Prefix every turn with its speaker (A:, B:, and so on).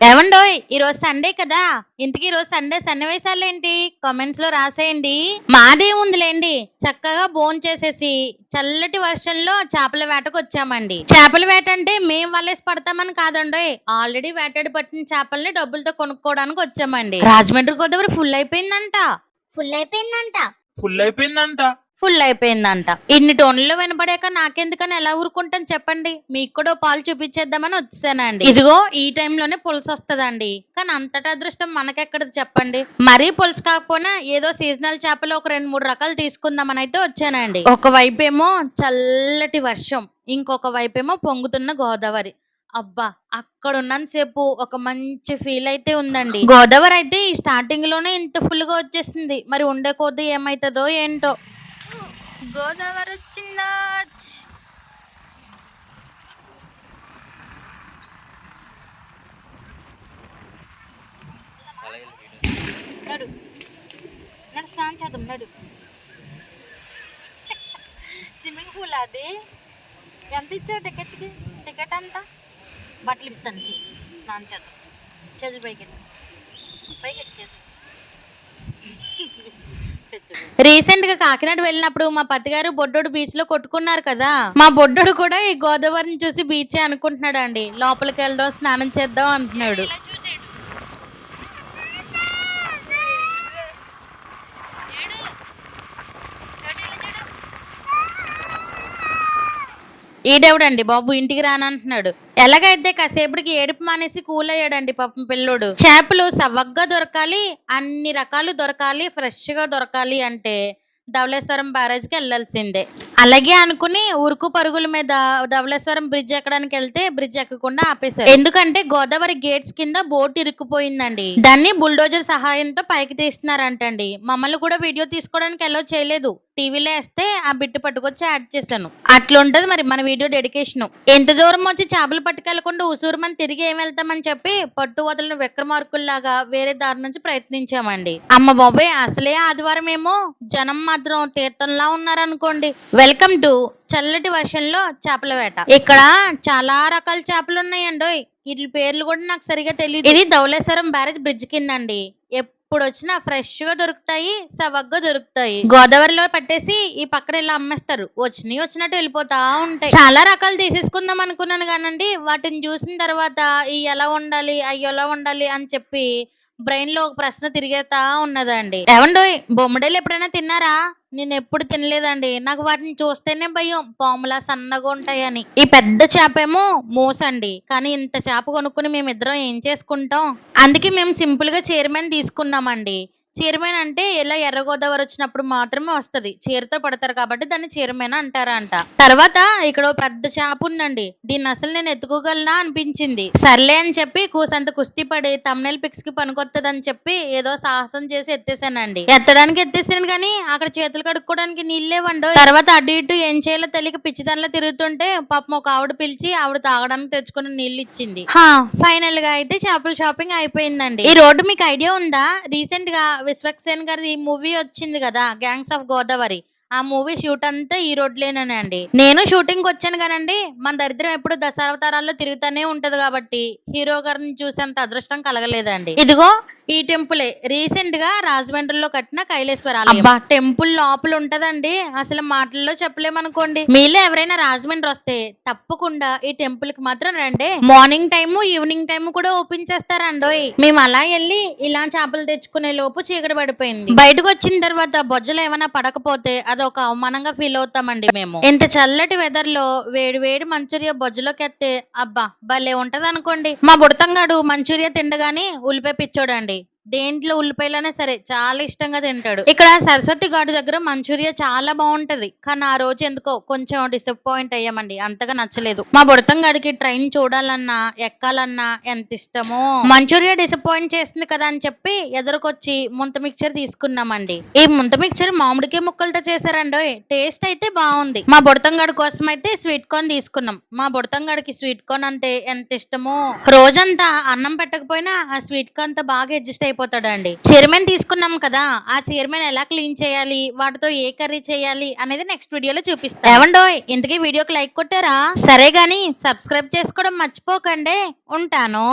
A: ఏమండోయ్ ఈరోజు సండే కదా. ఇంతకీ ఈరోజు సండే సన్నివేశాలు ఏంటి కామెంట్స్లో రాసేయండి. మాదే ఉందిలేండి. చక్కగా బోన్ చేసేసి చల్లటి వర్షంలో చేపల వేటకు వచ్చామండి చేపల వేట అంటే మేం వల్లేసి పడతామని కాదండోయ్. ఆల్రెడీ వేటాడి పట్టిన చేపల్ని డబ్బులతో కొనుక్కోవడానికి వచ్చామండి. రాజమండ్రి గోదావరి ఫుల్ అయిపోయిందంట.
B: ఫుల్ అయిపోయిందంట.
C: ఫుల్ అయిపోయిందంట.
A: ఫుల్ అయిపోయిందంట. ఇన్ని టోన్లు వినపడాక నాకెందుకని ఎలా ఊరుకుంటాను చెప్పండి? మీకు కూడా పాలు చూపించేద్దామని వచ్చానండి. ఇదిగో ఈ టైంలోనే పులుసు వస్తుందండి. కానీ అంతటా అదృష్టం మనకెక్కడది చెప్పండి? మరీ పులుసు కాకపోయినా ఏదో సీజనల్ చేపలు ఒక రెండు మూడు రకాలు తీసుకుందామని అయితే వచ్చానండి. ఒక ఏమో చల్లటి వర్షం ఇంకొక వైపు ఏమో పొంగుతున్న గోదావరి. అబ్బా అక్కడ ఉన్నంతసేపు ఒక మంచి ఫీల్ అయితే ఉందండి. గోదావరి అయితే ఈ స్టార్టింగ్లోనే ఇంత ఫుల్గా వచ్చేసింది. మరి ఉండే కొద్దీ ఏమైతుందో ఏంటో. గోదావరి వచ్చిందా నడు. నడు స్నానం చేద్దాం నడు. స్విమ్మింగ్ పూల్ అది. ఎంత ఇచ్చావు టికెట్కి? టికెట్ అంత? బట్టలు ఇస్తాను స్నానం చేద్దాం. చేతులు పైకి ఎత్తు. పైకి చేతులు. రీసెంట్గా కాకినాడ వెళ్ళినప్పుడు మా పతిగారు బొడ్డోడు బీచ్లో కొట్టుకున్నారు కదా. మా బొడ్డోడు కూడా ఈ గోదావరిని చూసి బీచ్ అనుకుంటున్నాడు అండి లోపలికి వెళ్దాం స్నానం చేద్దాం అంటున్నాడు. ఈడెవడండి బాబు? ఇంటికి రానంటున్నాడు. ఎలాగైతే కాసేపటికి ఏడుపు మానేసి కూల్ అయ్యాడండి పాపం పిల్లోడు. చేపలు సవగ్గా దొరకాలి అన్ని రకాలు దొరకాలి ఫ్రెష్గా దొరకాలి అంటే ధవళేశ్వరం బ్యారేజ్కి వెళ్ళాల్సిందే. అలాగే అనుకుని ఉరుకు పరుగుల మీద ధవళేశ్వరం బ్రిడ్జ్ ఎక్కడానికి వెళ్తే బ్రిడ్జ్ ఎక్కకుండా ఆపేశారు. ఎందుకంటే గోదావరి గేట్స్ కింద బోట్ ఇరుక్కుపోయిందండి. దాన్ని బుల్డోజర్ సహాయంతో పైకి తీస్తున్నారంటండి. మమ్మల్ని కూడా వీడియో తీసుకోవడానికి ఎలా చేయలేదు. టీవీలో వేస్తే ఆ బిట్టు పట్టుకొచ్చి యాడ్ చేశాను. అట్లా ఉంటది మరి మన వీడియో డెడికేషన్. ఎంత దూరం వచ్చి చేపలు పట్టుకెళ్ళకుండా ఉసూరుమని తిరిగి ఏం వెళ్తామని చెప్పి పట్టు వదలని విక్రమార్కుల్లాగా వేరే దారి నుంచి ప్రయత్నించామండి. అమ్మ బాబాయ్ అసలే ఆదివారం ఏమో జనం మాత్రం తీర్థంలా ఉన్నారనుకోండి. వెల్కమ్ టు చల్లటి వర్షంలో చేపల వేట. ఇక్కడ చాలా రకాల చేపలు ఉన్నాయండి వీటి పేర్లు కూడా నాకు సరిగా తెలియదు ఇది ధవలేశ్వరం బ్యారేజ్ బ్రిడ్జ్ కిందండి. ఎప్పుడు వచ్చినా ఫ్రెష్గా దొరుకుతాయి సవగ్గా దొరుకుతాయి. గోదావరిలో పట్టేసి ఈ పక్కన ఇలా అమ్మేస్తారు. వచ్చినవి వచ్చినట్టు వెళ్ళిపోతా ఉంటాయి. చాలా రకాలు తీసేసుకుందాం అనుకున్నాను కానండి. వాటిని చూసిన తర్వాత ఈ ఎలా ఉండాలి అవి ఎలా ఉండాలి అని చెప్పి బ్రెయిన్లో ఒక ప్రశ్న తిరిగేతా ఉన్నదండి. ఏమండో బొమ్మడేలు ఎప్పుడైనా తిన్నారా? నేను ఎప్పుడు తినలేదండి. నాకు వాటిని చూస్తేనే భయం. పాములా సన్నగా ఉంటాయని. ఈ పెద్ద చేప ఏమో మూసండి. కానీ ఇంత చేప కొనుక్కుని మేమిద్దరం ఏం చేసుకుంటాం? అందుకే మేము సింపుల్గా చైర్మన్ తీసుకున్నామండి. చీరమేన్ అంటే ఇలా ఎర్ర గోదావరి వచ్చినప్పుడు మాత్రమే వస్తది. చీరతో పడతారు కాబట్టి దాన్ని చీరమేన అంటారంట తర్వాత ఇక్కడ పెద్ద చేప ఉందండి. దీన్ని అసలు నేను ఎత్తుకోగలనా అనిపించింది. సర్లే అని చెప్పి కూసంత కుస్తీ పడి తమ్నెల్ పిక్స్కి పనికొత్తదని చెప్పి ఏదో సాహసం చేసి ఎత్తేసానండి. ఎత్తడానికి ఎత్తేసాను కానీ అక్కడ చేతులు కడుక్కోవడానికి నీళ్ళేవండు. తర్వాత అటు ఇటు ఏం చేయాలో తెలియక పిచ్చిదానిలో తిరుగుతుంటే పాపం ఒక ఆవిడ పిలిచి ఆవిడ తాగడానికి తెచ్చుకున్న నీళ్ళు ఇచ్చింది ఫైనల్గా అయితే చేపల షాపింగ్ అయిపోయిందండి. ఈ రోడ్డు మీకు ఐడియా ఉందా? రీసెంట్గా విశ్వక్సేన్ గారి మూవీ వచ్చింది కదా గ్యాంగ్స్ ఆఫ్ గోదావరి ఆ మూవీ షూట్ అంతా ఈ రోడ్లేనండి నేను షూటింగ్ వచ్చాను కానండి మన దరిద్రం ఎప్పుడు దశావతారాల్లో తిరుగుతూనే ఉంటది కాబట్టి హీరో గారిని చూసేంత అదృష్టం కలగలేదండి. ఇదిగో ఈ టెంపులే. రీసెంట్గా రాజమండ్రిలో కట్టిన కైలేశ్వర. అబ్బా! టెంపుల్ లోపల ఉంటదండి. అసలు మాటల్లో చెప్పలేమనుకోండి. మీలో ఎవరైనా రాజమండ్రి వస్తే తప్పకుండా ఈ టెంపుల్కి మాత్రం రండి. మార్నింగ్ టైము ఈవినింగ్ టైం కూడా ఓపెన్ చేస్తారండోయ్. మేము అలా వెళ్ళి ఇలా చేపలు తెచ్చుకునే లోపు చీకటి పడిపోయింది. బయటకు వచ్చిన తర్వాత బొజ్జలు ఏమైనా పడకపోతే అదొక అవమానంగా ఫీల్ అవుతామండి మేము. ఇంత చల్లటి వెదర్లో వేడి వేడి మంచూరియా బొజ్జులోకి ఎత్తే అబ్బా భలే ఉంటది అనుకోండి మా బుడతంగాడు మంచూరియా తిండగానే ఉల్లిపాయ పిచ్చోడండి. దేంట్లో ఉల్లిపాయలైనా సరే చాలా ఇష్టంగా తింటాడు. ఇక్కడ సరస్వతి ఘాటు దగ్గర మంచూరియా చాలా బాగుంటది. కానీ ఆ రోజు ఎందుకో కొంచెం డిసప్పాయింట్ అయ్యామండి. అంతగా నచ్చలేదు. మా బుడతంగాడికి ట్రైన్ చూడాలన్నా ఎక్కాలన్నా ఎంత ఇష్టమో. మంచూరియా డిసప్పాయింట్ చేస్తుంది కదా అని చెప్పి ఎదురుకొచ్చి ముంత మిక్చర్ తీసుకున్నామండి. ఈ ముంత మిక్చర్ మామిడికాయ ముక్కలతో చేశారండి టేస్ట్ అయితే బాగుంది. మా బుడతంగాడి కోసం అయితే స్వీట్ కార్న్ తీసుకున్నాం. మా బుడతంగాడికి స్వీట్ కార్న్ అంటే ఎంత ఇష్టమో. రోజంతా అన్నం పెట్టకపోయినా ఆ స్వీట్ కార్న్తో బాగా అడ్జస్ట్ అయిపోతాడండి చైర్మన్ తీసుకున్నాం కదా ఆ చైర్మన్ ఎలా క్లీన్ చేయాలి వాటితో ఏ కర్రీ చేయాలి అనేది నెక్స్ట్ వీడియోలో చూపిస్తాం. ఏమండో ఇంతకీ వీడియోకి లైక్ కొట్టారా? సరే గాని సబ్స్క్రైబ్ చేసుకోవడం మర్చిపోకండి ఉంటాను.